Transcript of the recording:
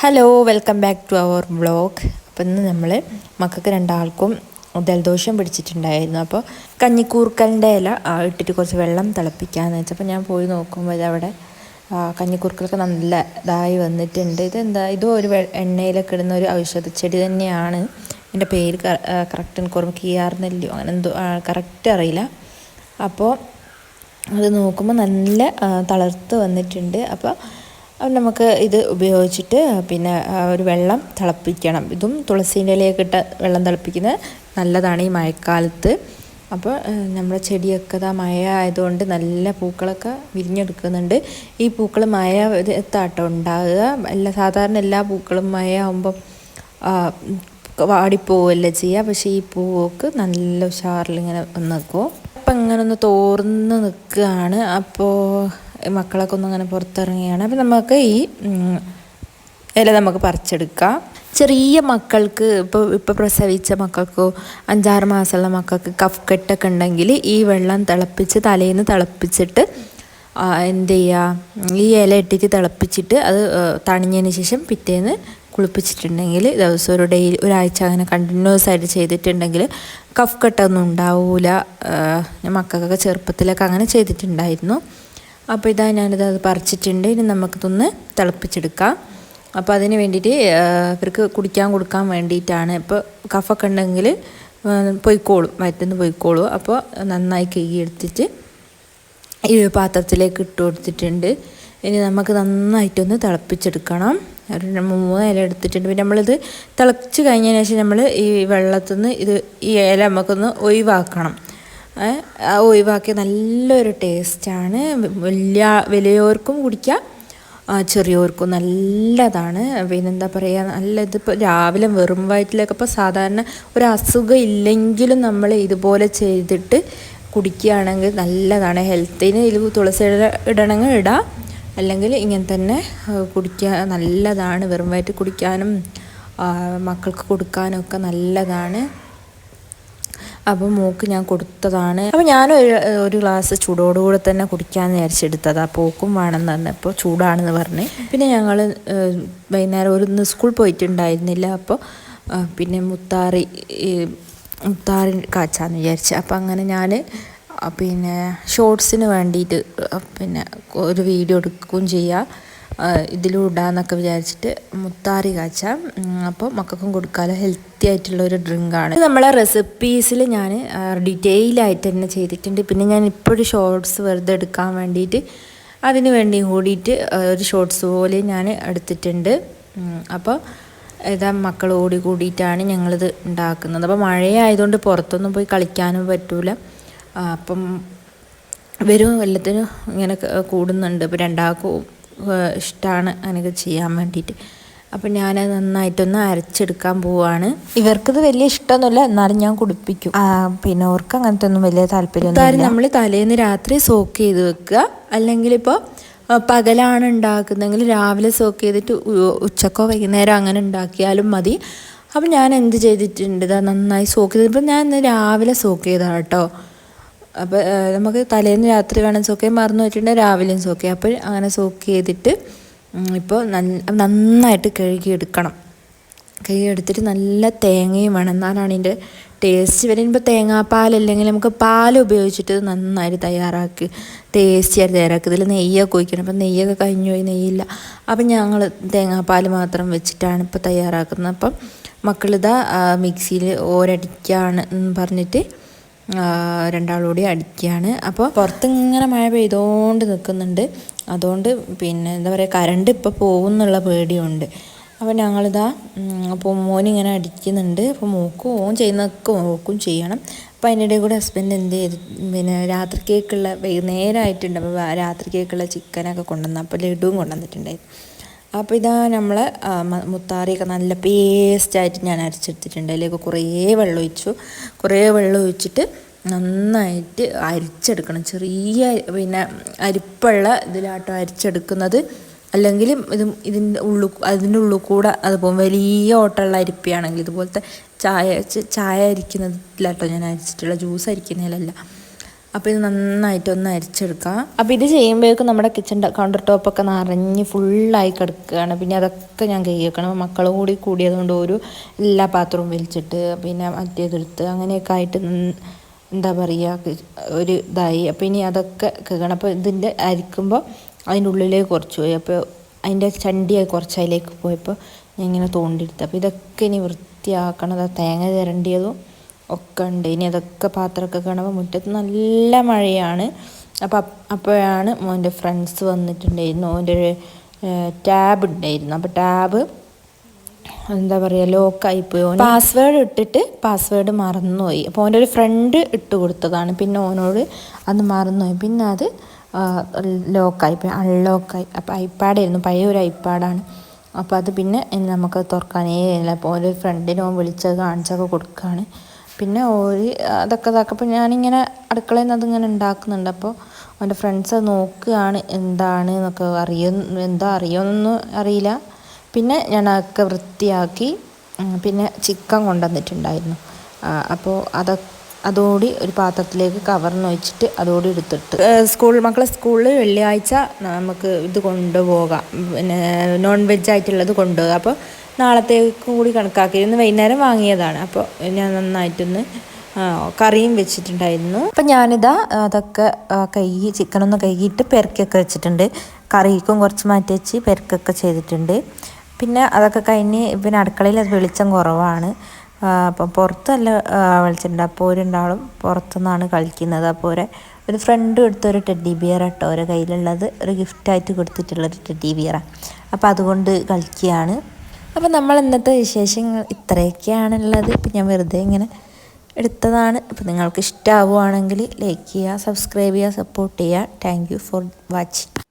Hello welcome back to our vlog അപ്പം ഇന്ന് നമ്മൾ മക്കൾക്ക് രണ്ടാൾക്കും ജലദോഷം പിടിച്ചിട്ടുണ്ടായിരുന്നു. അപ്പോൾ കഞ്ഞിക്കൂർക്കലിന്റെ ഇല ഇട്ടിട്ട് കുറച്ച് വെള്ളം തിളപ്പിക്കാമെന്ന് വെച്ചപ്പോൾ ഞാൻ പോയി നോക്കുമ്പോൾ ഇതവിടെ കഞ്ഞിക്കൂർക്കലൊക്കെ നല്ല ഇതായി വന്നിട്ടുണ്ട്. ഇതെന്താ ഇതും ഒരു എണ്ണയിലൊക്കെ ഇടുന്ന ഒരു ഔഷധ ചെടി തന്നെയാണ്. എന്റെ പേര് കറക്റ്റ് എനിക്ക് ഓർമ്മ കിയാർനെല്ലോ അങ്ങനെ എന്തോ കറക്റ്റ് അറിയില്ല. അപ്പോൾ അത് നോക്കുമ്പോൾ നല്ല തളർത്ത് വന്നിട്ടുണ്ട്. അപ്പോൾ അത് നമുക്ക് ഇത് ഉപയോഗിച്ചിട്ട് പിന്നെ ഒരു വെള്ളം തിളപ്പിക്കണം. ഇതും തുളസീന്റെ ഇലയൊക്കെ ഇട്ട വെള്ളം തിളപ്പിക്കുന്നത് നല്ലതാണ് ഈ മഴക്കാലത്ത്. അപ്പോൾ നമ്മുടെ ചെടിയൊക്കെ ഇതാ മഴ ആയതുകൊണ്ട് നല്ല പൂക്കളൊക്കെ വിരിഞ്ഞെടുക്കുന്നുണ്ട്. ഈ പൂക്കൾ മഴ എത്താട്ടോ. ഉണ്ടാകുക. എല്ലാ സാധാരണ എല്ലാ പൂക്കളും മഴ ആകുമ്പം വാടിപ്പോവല്ലേ ചെയ്യുക പക്ഷേ ഈ പൂവൊക്കെ നല്ല ഉഷാറിൽ ഇങ്ങനെ നിൽക്കും അപ്പം ഇങ്ങനെ ഒന്ന് തോർന്ന് നിൽക്കുകയാണ്. അപ്പോൾ മക്കളൊക്കെ ഒന്ന് അങ്ങനെ പുറത്തിറങ്ങിയാണ് അപ്പോൾ നമുക്ക് ഈ ഇല നമുക്ക് പറിച്ചെടുക്കാം. ചെറിയ മക്കൾക്ക് ഇപ്പോൾ ഇപ്പോൾ പ്രസവിച്ച മക്കൾക്കോ അഞ്ചാറ് മാസമുള്ള മക്കൾക്ക് കഫ് കെട്ടൊക്കെ ഉണ്ടെങ്കിൽ ഈ വെള്ളം തിളപ്പിച്ച് തലേന്ന് തിളപ്പിച്ചിട്ട് എന്ത് ചെയ്യുക? ഈ ഇല ഇട്ടിട്ട് തിളപ്പിച്ചിട്ട് അത് തണിഞ്ഞതിന് ശേഷം പിറ്റേന്ന് കുളിപ്പിച്ചിട്ടുണ്ടെങ്കിൽ ദിവസം ഒരു ഡെയിലി ഒരാഴ്ച അങ്ങനെ കണ്ടിന്യൂസ് ആയിട്ട് ചെയ്തിട്ടുണ്ടെങ്കിൽ കഫ് കെട്ടൊന്നും ഉണ്ടാവില്ല ഞാൻ മക്കൾക്കൊക്കെ ചെറുപ്പത്തിലൊക്കെ അങ്ങനെ ചെയ്തിട്ടുണ്ടായിരുന്നു. അപ്പോൾ ഇതാ ഞാനിത് അത് പറിച്ചിട്ടുണ്ട്. ഇനി നമുക്കിതൊന്ന് തിളപ്പിച്ചെടുക്കാം. അപ്പോൾ അതിന് വേണ്ടിയിട്ട് ഇവർക്ക് കുടിക്കാൻ കൊടുക്കാൻ വേണ്ടിയിട്ടാണ്. ഇപ്പോൾ കഫൊക്കെ ഉണ്ടെങ്കിൽ പൊയ്ക്കോളും വയറ്റുനിന്ന് പൊയ്ക്കോളും. അപ്പോൾ നന്നായി കഴുകി എടുത്തിട്ട് ഈ പാത്രത്തിലേക്ക് ഇട്ട് കൊടുത്തിട്ടുണ്ട്. ഇനി നമുക്ക് നന്നായിട്ടൊന്ന് തിളപ്പിച്ചെടുക്കണം. ഒരു മൂന്ന് ഇല എടുത്തിട്ടുണ്ട്. പിന്നെ നമ്മളിത് തിളച്ച് കഴിഞ്ഞതിന് ശേഷം നമ്മൾ ഈ വെള്ളത്തിൽ നിന്ന് ഇത് ഈ ഇല നമുക്കൊന്ന് ഒഴിവാക്കണം. ഒഴിവാക്കിയ നല്ലൊരു ടേസ്റ്റാണ്. വലിയ വലിയവർക്കും കുടിക്കാം. ചെറിയവർക്കും നല്ലതാണ്. പിന്നെന്താ പറയുക നല്ല ഇതിപ്പോൾ രാവിലെ വെറും വയറ്റിലൊക്കെ ഇപ്പോൾ സാധാരണ ഒരു അസുഖം ഇല്ലെങ്കിലും നമ്മൾ ഇതുപോലെ ചെയ്തിട്ട് കുടിക്കുകയാണെങ്കിൽ നല്ലതാണ്. ഹെൽത്തിന് ഇതിൽ തുളസി ഇടണമെങ്കിൽ ഇടാം. അല്ലെങ്കിൽ ഇങ്ങനെ തന്നെ കുടിക്കാൻ നല്ലതാണ്. വെറും വയറ്റ് കുടിക്കാനും മക്കൾക്ക് കൊടുക്കാനും ഒക്കെ നല്ലതാണ്. അപ്പോൾ മോക്ക് ഞാൻ കൊടുത്തതാണ്. അപ്പോൾ ഞാൻ ഒരു ഒരു ഗ്ലാസ് ചൂടോടുകൂടെ തന്നെ കുടിക്കാമെന്ന് ആ പോക്കും വേണമെന്ന് പറഞ്ഞപ്പോൾ ചൂടാണെന്ന് പറഞ്ഞ്. പിന്നെ ഞങ്ങൾ വൈകുന്നേരം ഒരു സ്കൂൾ പോയിട്ടുണ്ടായിരുന്നില്ല. അപ്പോൾ പിന്നെ മുത്താറി മുത്താറി കാച്ചാന്ന് വിചാരിച്ചു. അപ്പോൾ അങ്ങനെ ഞാൻ പിന്നെ ഷോർട്സിന് വേണ്ടിയിട്ട് പിന്നെ ഒരു വീഡിയോ എടുക്കുകയും ചെയ്യാം. ഇതിലൂടാന്നൊക്കെ വിചാരിച്ചിട്ട് മുത്താറി കാച്ച. അപ്പോൾ മക്കൾക്കും കൊടുക്കാലോ. ഹെൽത്തി ആയിട്ടുള്ള ഒരു ഡ്രിങ്കാണ് നമ്മളെ റെസിപ്പീസിൽ ഞാൻ ഡീറ്റെയിൽ ആയിട്ട് തന്നെ ചെയ്തിട്ടുണ്ട്. പിന്നെ ഞാൻ ഇപ്പോഴും ഷോർട്സ് വെറുതെ എടുക്കാൻ വേണ്ടിയിട്ട് അതിന് വേണ്ടി കൂടിയിട്ട് ഒരു ഷോർട്സ് പോലെ ഞാൻ എടുത്തിട്ടുണ്ട്. അപ്പോൾ ഇതാ മക്കൾ ഓടി കൂടിയിട്ടാണ് ഞങ്ങളിത് ഉണ്ടാക്കുന്നത്. അപ്പോൾ മഴയായതുകൊണ്ട് പുറത്തൊന്നും പോയി കളിക്കാനും പറ്റൂല. അപ്പം ഇവരും എല്ലാത്തിനും ഇങ്ങനെ കൂടുന്നുണ്ട്. ഇപ്പോൾ രണ്ടാൾക്കും ഇഷ്ടമാണ് അങ്ങനെയൊക്കെ ചെയ്യാൻ വേണ്ടിയിട്ട്. അപ്പം ഞാൻ നന്നായിട്ടൊന്ന് അരച്ചെടുക്കാൻ പോവാണ്. ഇവർക്കിത് വലിയ ഇഷ്ടമൊന്നുമില്ല. എന്നാലും ഞാൻ കുടിപ്പിക്കും. പിന്നെ അവർക്ക് അങ്ങനത്തെ ഒന്നും വലിയ താല്പര്യം നമ്മൾ തലേന്ന് രാത്രി സോക്ക് ചെയ്ത് വെക്കുക. അല്ലെങ്കിൽ ഇപ്പോൾ പകലാണ് ഉണ്ടാക്കുന്നതെങ്കിൽ രാവിലെ സോക്ക് ചെയ്തിട്ട് ഉച്ചക്കോ വൈകുന്നേരം അങ്ങനെ ഉണ്ടാക്കിയാലും മതി. അപ്പം ഞാൻ എന്ത് ചെയ്തിട്ടുണ്ട്? ഇതാ നന്നായി സോക്ക് ചെയ്ത്. ഇപ്പം ഞാൻ ഇന്ന് രാവിലെ സോക്ക് ചെയ്തതാണ് കേട്ടോ അപ്പോൾ നമുക്ക് തലേന്ന് രാത്രി വേണം സോക്ക് മറന്നു വെച്ചിട്ടുണ്ടെങ്കിൽ രാവിലെയും സോക്ക്. അപ്പോൾ അങ്ങനെ സോക്ക് ചെയ്തിട്ട് ഇപ്പോൾ നന്ന- നന്നായിട്ട് കഴുകിയെടുക്കണം. കഴുകിയെടുത്തിട്ട് നല്ല തേങ്ങയും വേണം. എന്നാലാണ് ഇതിന്റെ ടേസ്റ്റ് വരുമ്പോൾ തേങ്ങാപ്പാലല്ലെങ്കിൽ നമുക്ക് പാൽ ഉപയോഗിച്ചിട്ട് നന്നായിട്ട് തയ്യാറാക്കി. ടേസ്റ്റി ആയിട്ട് തയ്യാറാക്കി. ഇതിൽ നെയ്യൊക്കെ ഒഴിക്കണം. അപ്പം നെയ്യൊക്കെ കഴിഞ്ഞു പോയി നെയ്യില്ല. അപ്പം ഞങ്ങൾ തേങ്ങാപ്പാൽ മാത്രം വെച്ചിട്ടാണ് ഇപ്പോൾ തയ്യാറാക്കുന്നത്. അപ്പം മക്കളിതാ മിക്സിയിൽ ഓരടിക്കാണ് പറഞ്ഞിട്ട് രണ്ടാളും അടിക്കുകയാണ്. അപ്പോൾ പുറത്ത് ഇങ്ങനെ മഴ പെയ്തുകൊണ്ട് നിൽക്കുന്നുണ്ട് അതുകൊണ്ട് പിന്നെ എന്താ പറയുക കറണ്ട് ഇപ്പോൾ പോകുന്നുള്ള പേടിയുണ്ട്. അപ്പോൾ ഞങ്ങളിതാ അപ്പോൾ മോനിങ്ങനെ അടിക്കുന്നുണ്ട്. അപ്പോൾ മൂക്കും ഓൻ ചെയ്യുന്നതൊക്കെ മോക്കും ചെയ്യണം. അപ്പോൾ അതിന്റെ ഇടയിൽ കൂടെ ഹസ്ബൻഡ് എന്ത് ചെയ്ത്? പിന്നെ രാത്രി കേക്കുള്ള വൈകുന്നേരമായിട്ടുണ്ട്. അപ്പോൾ രാത്രി കേക്കുള്ള ചിക്കനൊക്കെ കൊണ്ടുവന്നു അപ്പോൾ ലഡുവും കൊണ്ടുവന്നിട്ടുണ്ടായിരുന്നു. അപ്പോൾ ഇതാ നമ്മൾ മുത്താറിയൊക്കെ നല്ല പേസ്റ്റായിട്ട് ഞാൻ അരച്ചെടുത്തിട്ടുണ്ട്. അതിലേക്ക് കുറേ വെള്ളം ഒഴിച്ചു. കുറേ വെള്ളം ഒഴിച്ചിട്ട് നന്നായിട്ട് അരിച്ചെടുക്കണം. ചെറിയ പിന്നെ അരിപ്പുള്ള ഇതിലാട്ടോ അരിച്ചെടുക്കുന്നത്. അല്ലെങ്കിൽ ഇത് ഇതിന്റെ ഉള്ളു അതിന്റെ ഉള്ളിൽ കൂടെ അതുപോലെ വലിയ ഓട്ടമുള്ള അരിപ്പയാണെങ്കിൽ ഇതുപോലത്തെ ചായ ചായ അരിക്കുന്നതിലാട്ടോ ഞാൻ അരിച്ചിട്ടുള്ള ജ്യൂസ് അരിക്കുന്നതിലല്ല. അപ്പോൾ ഇത് നന്നായിട്ട് ഒന്ന് അരിച്ചെടുക്കാം. അപ്പോൾ ഇത് ചെയ്യുമ്പോഴേക്കും നമ്മുടെ കിച്ചൺ കൗണ്ടർ ടോപ്പൊക്കെ നിറഞ്ഞ് ഫുള്ളായി കിടക്കുകയാണ്. പിന്നെ അതൊക്കെ ഞാൻ കൈ വെക്കണം. മക്കൾ കൂടി കൂടിയതുകൊണ്ട് ഒരു എല്ലാ പാത്രവും വലിച്ചിട്ട് പിന്നെ മറ്റേതെടുത്ത് അങ്ങനെയൊക്കെ ആയിട്ട് എന്താ പറയുക ഒരു ഇതായി. അപ്പോൾ ഇനി അതൊക്കെ കേൾക്കണം അപ്പോൾ ഇതിന്റെ അരിക്കുമ്പോൾ അതിന്റെ ഉള്ളിലേക്ക് കുറച്ച് പോയി. അപ്പോൾ അതിന്റെ ചണ്ടിയായി കുറച്ച് അതിലേക്ക് പോയപ്പോൾ ഞാൻ ഇങ്ങനെ തോണ്ടിയെടുത്തു. അപ്പോൾ ഇതൊക്കെ ഇനി വൃത്തിയാക്കണം. തേങ്ങ ചിരണ്ടിയതും ഒക്കെ ഉണ്ട്. ഇനി അതൊക്കെ പാത്രമൊക്കെ കാണുമ്പോൾ മുറ്റത്ത് നല്ല മഴയാണ്. അപ്പോൾ അപ്പോഴാണ് മോന്റെ ഫ്രണ്ട്സ് വന്നിട്ടുണ്ടായിരുന്നു. മോന്റെ ഒരു ടാബ് ഉണ്ടായിരുന്നു. അപ്പോൾ ടാബ് എന്താ പറയുക ലോക്കായിപ്പോയി ഓൻ പാസ്വേഡ് ഇട്ടിട്ട് പാസ്വേഡ് മറന്നുപോയി. അപ്പോൾ ഓന്റെ ഒരു ഫ്രണ്ട് ഇട്ട് കൊടുത്തതാണ്. പിന്നെ ഓനോട് അത് മറന്നുപോയി. പിന്നെ അത് ലോക്കായിപ്പോയി അൺലോക്കായി അപ്പോൾ ഐപാഡായിരുന്നു പഴയ ഒരു ഐപാഡാണ് അപ്പോൾ അത് പിന്നെ നമുക്ക് തുറക്കാനേ അപ്പോൾ ഒരു ഫ്രണ്ടിനെ ഓൻ വിളിച്ചത് കാണിച്ചൊക്കെ കൊടുക്കുകയാണ് പിന്നെ ഓരി അതൊക്കെ ഇതാക്കപ്പോൾ ഞാനിങ്ങനെ അടുക്കളയിൽ നിന്ന് അതിങ്ങനെ ഉണ്ടാക്കുന്നുണ്ട് അപ്പോൾ അവന്റെ ഫ്രണ്ട്സ് അത് നോക്കുകയാണ് എന്താണ് എന്നൊക്കെ അറിയോ എന്താ അറിയുമെന്നൊന്നും അറിയില്ല. പിന്നെ ഞാൻ അതൊക്കെ വൃത്തിയാക്കി പിന്നെ ചിക്കൻ കൊണ്ടുവന്നിട്ടുണ്ടായിരുന്നു. അപ്പോൾ അത് അതോടി ഒരു പാത്രത്തിലേക്ക് കവർന്ന് വെച്ചിട്ട് അതോടി എടുത്തിട്ട്. സ്കൂൾ മക്കളെ സ്കൂളിൽ വെള്ളിയാഴ്ച നമുക്ക് ഇത് കൊണ്ടുപോകാം. പിന്നെ നോൺ വെജ് ആയിട്ടുള്ളത് കൊണ്ടുപോകാം. അപ്പോൾ നാളത്തേക്ക് കൂടി കണക്കാക്കി. ഇന്ന് വൈകുന്നേരം വാങ്ങിയതാണ്. അപ്പോൾ ഞാൻ നന്നായിട്ടൊന്ന് കറിയും വെച്ചിട്ടുണ്ടായിരുന്നു. അപ്പം ഞാനിതാ അതൊക്കെ കൈ ചിക്കനൊന്ന് കഴുകിയിട്ട് പെരക്കൊക്കെ വെച്ചിട്ടുണ്ട്. കറിക്കും കുറച്ച് മാറ്റി വെച്ച് പെരക്കൊക്കെ ചെയ്തിട്ടുണ്ട്. പിന്നെ അതൊക്കെ കഴിഞ്ഞ് പിന്നെ അടുക്കളയിൽ അത് വെളിച്ചം കുറവാണ്. അപ്പം പുറത്തല്ല ആ, വെളിച്ചമുണ്ട്. അപ്പോൾ ഒരു രണ്ടാളും പുറത്തുനിന്നാണ് കളിക്കുന്നത്. അപ്പോൾ ഒരു ഒരു ഫ്രണ്ട് എടുത്ത ഒരു ടെഡി ബിയർ കേട്ടോ ഒരു കയ്യിലുള്ളത്. ഒരു ഗിഫ്റ്റായിട്ട് കൊടുത്തിട്ടുള്ളൊരു ടെഡി ബിയറാണ് അപ്പോൾ അതുകൊണ്ട് കളിക്കുകയാണ്. അപ്പോൾ നമ്മൾ ഇന്നത്തെ വിശേഷങ്ങൾ ഇത്രയൊക്കെയാണുള്ളത്. ഇപ്പം ഞാൻ വെറുതെ ഇങ്ങനെ എടുത്തതാണ്. അപ്പോൾ നിങ്ങൾക്ക് ഇഷ്ടമാവുകയാണെങ്കിൽ ലൈക്ക് ചെയ്യുക സബ്സ്ക്രൈബ് ചെയ്യുക സപ്പോർട്ട് ചെയ്യുക. Thank for watching